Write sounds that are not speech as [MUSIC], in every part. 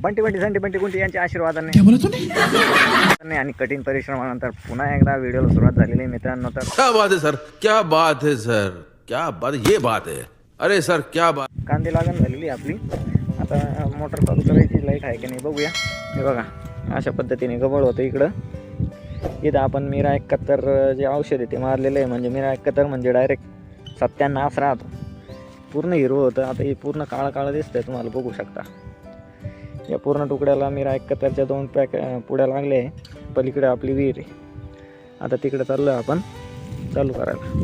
बंटी बंटी संटी बंटी गुंटी यांच्या आशीर्वादाने. आणि कठीण परिश्रमानंतर पुन्हा एकदा व्हिडिओला सुरुवात झालेली आहे मित्रांनो. तर क्या बात है सर? क्या बात है सर? क्या बात ये बात है। अरे सर क्या बात। कांदे लागण झालेली आहे आपली. आता मोटर चालू करायची लाइट आहे की नाही बघूया. हे बघा अशा पद्धतीने गबळ होतं इकडं. इथं आपण मिरा एकाहत्तर जे औषध आहे ते मारलेलं आहे. म्हणजे मिरा एकाहत्तर म्हणजे डायरेक्ट सत्त्याण्णव राहतो. पूर्ण हिरवं होतं. आता हे पूर्ण काळं काळं दिसतंय तुम्हाला बघू शकता. या पूर्ण तुकड्याला मिरा एकाहत्तरच्या दोन पॅक पुड्या लागले आहे. पलीकडे आपली विहीर आहे. आता तिकडे चाललो आपण. चालू करायला.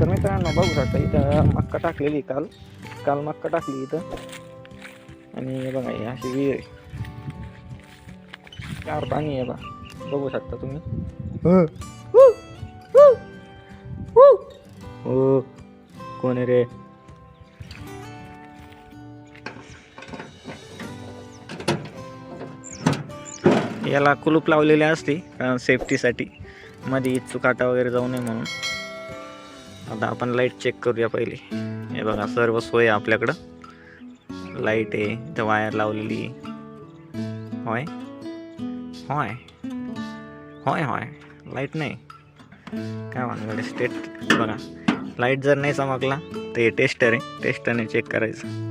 तर मित्रांनो बघू शकता इथं मक्का टाकलेली काल. काल मक्का टाकली इथं. आणि बघा ही अशी विहीर आहे. चार पाणी आहे बा. बघू शकता तुम्ही. हो. कोण रे? याला कुलूप लावलेली असते कारण सेफ्टीसाठी मध्ये इच्छू काटा वगैरे जाऊ नये म्हणून. आता आपण लाइट चेक करूया पहिले. हे बघा सर्व सोय आहे आपल्याकडं. लाइट आहे इथं वायर लावलेली होय? होय? होय होय. लाइट नाही. काय म्हणकडे स्टेट बघा लाइट जर नाही चमकला तर हे टेस्टर आहे. टेस्टरने चेक करायचं.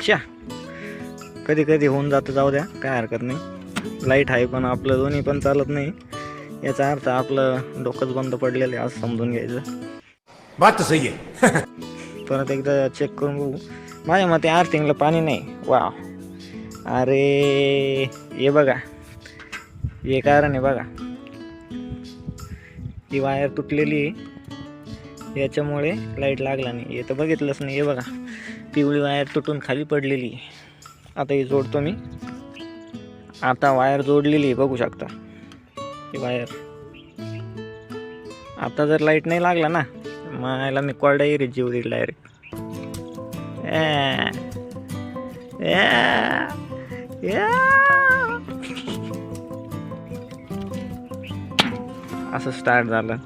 च्या कधी कधी होऊन जातं जाऊ द्या काय हरकत नाही. लाइट आहे पण आपलं दोन्ही पण चालत नाही. याचा अर्थ आपलं डोकंच बंद पडलेलं आहे असं समजून घ्यायचं. बात सही है [LAUGHS] परत एकदा चेक करून बघू. माझ्या मते आर्थिंगला पाणी नाही. वा अरे हे बघा. हे कारण आहे बघा. ही वायर तुटलेली आहे. याच्यामुळे लाइट लागला नाही. हे तर बघितलंच नाही. हे बघा. पिवळी वायर तुटून खाली पडलेली. आहे आता हे जोडतो मी. आता वायर जोडलेली आहे बघू शकता. ही वायर आता जर लाइट नाही लागला ना मायला मी कोरडा एरी जीव देईल डायरेक्ट असं स्टार्ट झालं.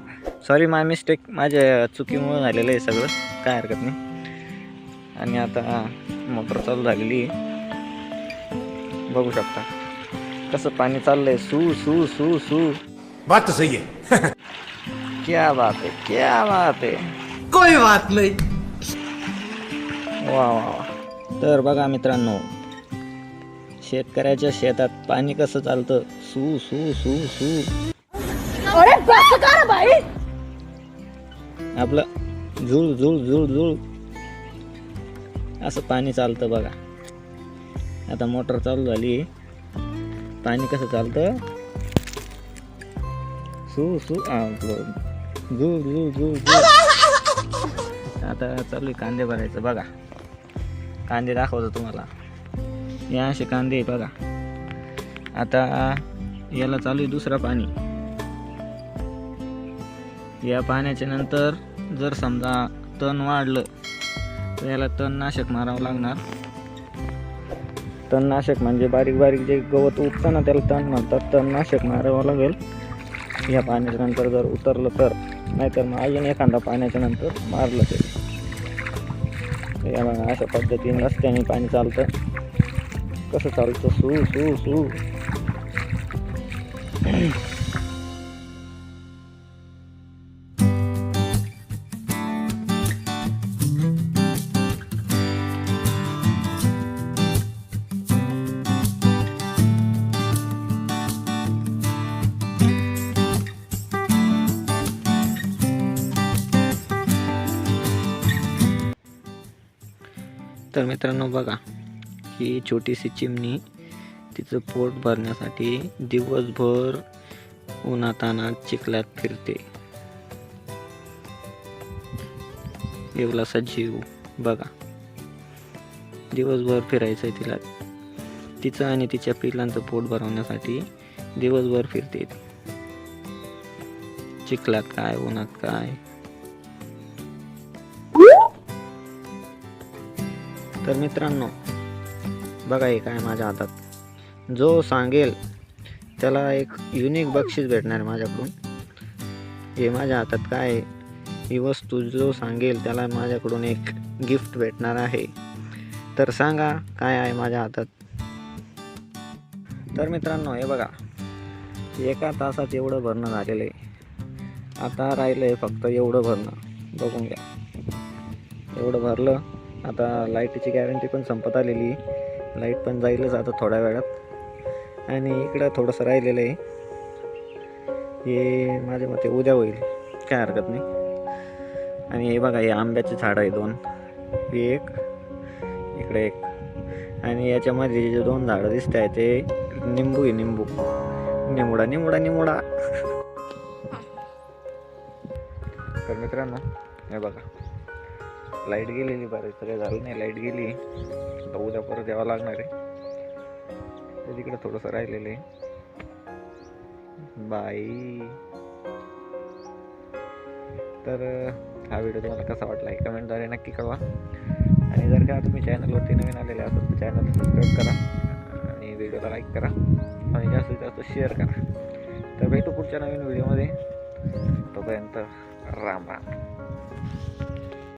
सॉरी माय मिस्टेक माझ्या चुकीमुळे झालेलं आहे सगळं. काय हरकत नाही. आणि आता मोटर चालू झालेली आहे. बघू शकता. कसं पाणी चाललंय. सू सू सू सू. बात तो सही है क्या बात आहे. क्या बात आहे. कोई बात नहीं. वा वा वा. तर बघा मित्रांनो शेतकऱ्याच्या शेतात पाणी कसं चालतं? सू सू सू सू. अरे बस कर भाई आपलं झुळ झुळ झुळ झुळ. असं पाणी चालतं बघा. आता मोटर चालू झाली. पाणी कसं चालतं? सू सू झुळ झुळ झुळ झुळ. आता चालू आहे कांदे भरायचं बघा. कांदे दाखवतो तुम्हाला. या असे कांदे बघा. आता याला चालू आहे दुसरा पाणी. या पाण्याच्या नंतर जर समजा तण वाढलं तर याला तणनाशक मारावं लागणार. तणनाशक म्हणजे बारीक बारीक जे गवत उठतं ना त्याला तण म्हणतात. तणनाशक मारावं लागेल. या पाण्याच्या नंतर जर उतरलं तर नाहीतर मग अजून एखादा पाण्याच्या नंतर मारलं ते या बघा अशा पद्धतीने रस्त्याने पाणी चालतं. कसं चालतं? सू सू सू. तर मित्रांनो बघा ही छोटीशी चिमणी तिचं पोट भरण्यासाठी दिवसभर उन्हातानात चिखलात फिरते. एवढासा जीव बघा. दिवसभर फिरायचं आहे तिला. तिचं आणि तिच्या पिलांचं पोट भरवण्यासाठी दिवसभर फिरते चिखलात काय उन्हात काय? तर मित्रांनो बघा हे काय माझ्या हातात. जो सांगेल त्याला एक युनिक बक्षीस भेटणार आहे माझ्याकडून. हे माझ्या हातात काय आहे? ही वस्तू जो सांगेल त्याला माझ्याकडून एक गिफ्ट भेटणार आहे. तर सांगा काय आहे माझ्या हातात? तर मित्रांनो हे बघा. एका तासात एवढं भरणं झालेलं आहे. आता राहिलं आहे फक्त एवढं भरणं. बघून घ्या. एवढं भरलं आता लाईटीची गॅरंटी पण संपत आलेली आहे. लाइट पण जाईलच आता थोड्या वेळात. आणि इकडं थोडंसं राहिलेलं आहे. हे माझ्या मते उद्या होईल. काय हरकत नाही. आणि हे बघा हे आंब्याचे झाड आहे दोन. हे एक इकडे एक. आणि याच्यामध्ये जे दोन झाडं दिसत आहे ते निंबू आहे निंबू. निमुडा निमुडा निमुडा. [LAUGHS] तर मित्रांनो हे बघा. लाइट गेलेली बरं सगळं झालं नाही लाइट गेली. आता उद्या परत यावं लागणार आहे. तर तिकडे थोडंसं राहिलेलं आहे. बाई. तर हा व्हिडिओ तुम्हाला कसा वाटला आहे कमेंटद्वारे नक्की कळवा. आणि जर का तुम्ही चॅनलवरती नवीन आलेले असाल तर चॅनल सबस्क्राईब करा आणि व्हिडिओला लाईक करा आणि जास्तीत जास्त शेअर करा. तर भेटू पुढच्या नवीन व्हिडिओमध्ये. तोपर्यंत राम राम.